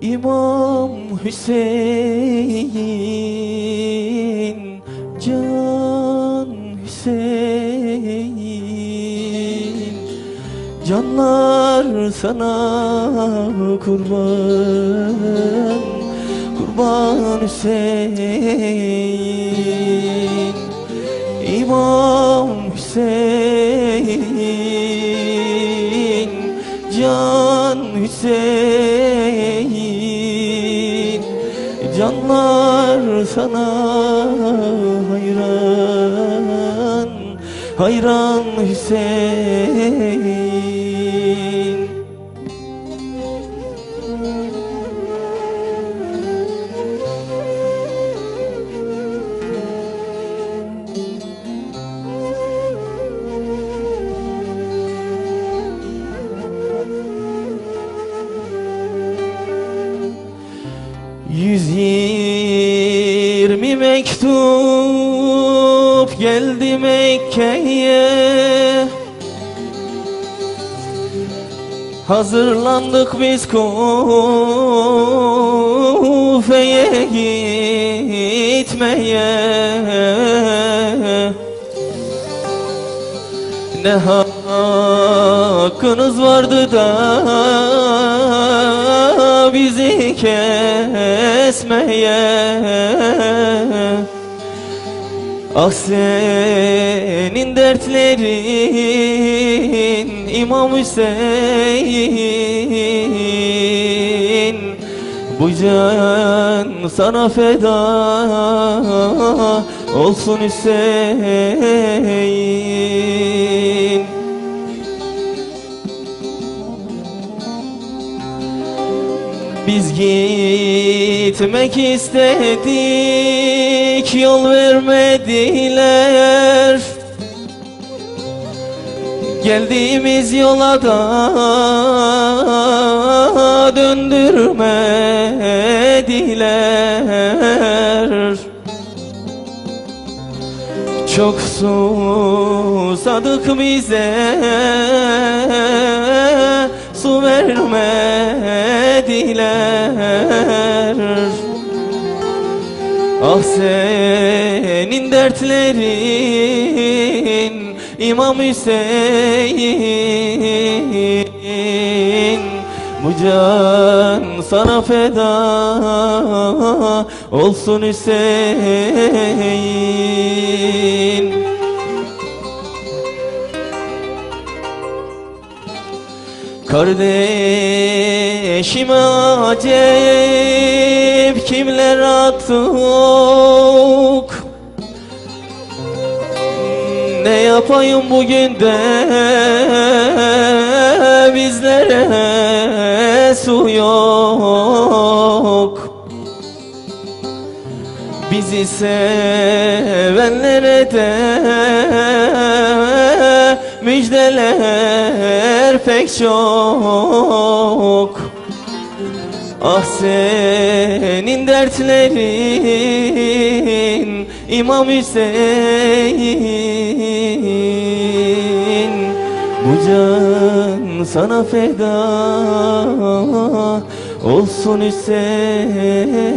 İmam Hüseyin Can Hüseyin. Canlar sana kurban Kurban Hüseyin. İmam Hüseyin Can Hüseyin Canlar sana hayran Hayran Hüseyin yirmi mektup geldi Mekke'ye. Hazırlandık biz Kufe'ye gitmeye Ne hakkınız vardı da bizi kesmeye. Ah senin dertlerin İmam Hüseyin. Bu can sana feda olsun Hüseyin Biz gitmek istedik yol vermediler. Geldiğimiz yola da döndürmediler. Çok susadık bize su vermediler. Ah senin dertlerin İmam Hüseyin. Bu can sana feda olsun Hüseyin Kardeşime acep kimler attık Ne yapayım bugün de bizlere su yok? Bizi sevenlere de müjdeler pek çok. Ah senin dertlerin İmam Hüseyin. Bu can sana feda olsun Hüseyin